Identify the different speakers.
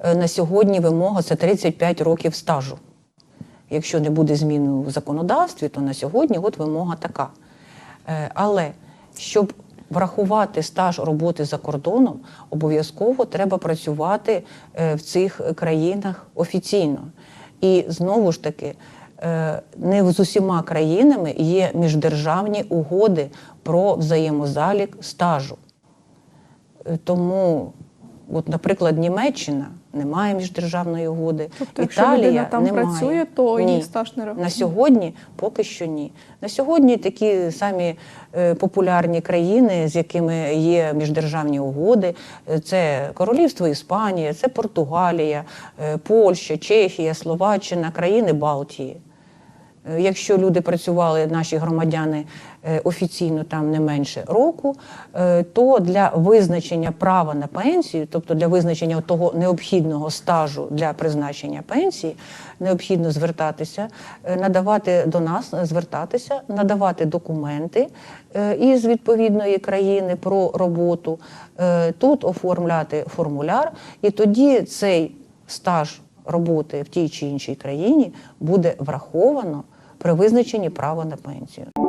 Speaker 1: е, на сьогодні вимога це 35 років стажу. Якщо не буде зміни в законодавстві, то на сьогодні от вимога така. Е, Але щоб врахувати стаж роботи за кордоном, обов'язково треба працювати е, в цих країнах офіційно. І знову ж таки, не з усіма країнами є міждержавні угоди про взаємозалік стажу. Тому, от, наприклад, Німеччина не має міждержавної угоди.
Speaker 2: Тобто, якщо
Speaker 1: Італія
Speaker 2: людина там
Speaker 1: немає.
Speaker 2: працює, то
Speaker 1: ні.
Speaker 2: її стаж не
Speaker 1: На сьогодні поки що ні. На сьогодні такі самі е, популярні країни, з якими є міждержавні угоди, е, це Королівство Іспанія, це Португалія, е, Польща, Чехія, Словаччина, країни Балтії. Е, Якщо люди працювали, наші громадяни е, офіційно там не менше року, е, то для визначення права на пенсію, тобто для визначення того необхідного стажу для призначення пенсії, необхідно звертатися, надавати до нас, звертатися, надавати документи із відповідної країни про роботу, тут оформляти формуляр, і тоді цей стаж роботи в тій чи іншій країні буде враховано при визначенні права на пенсію.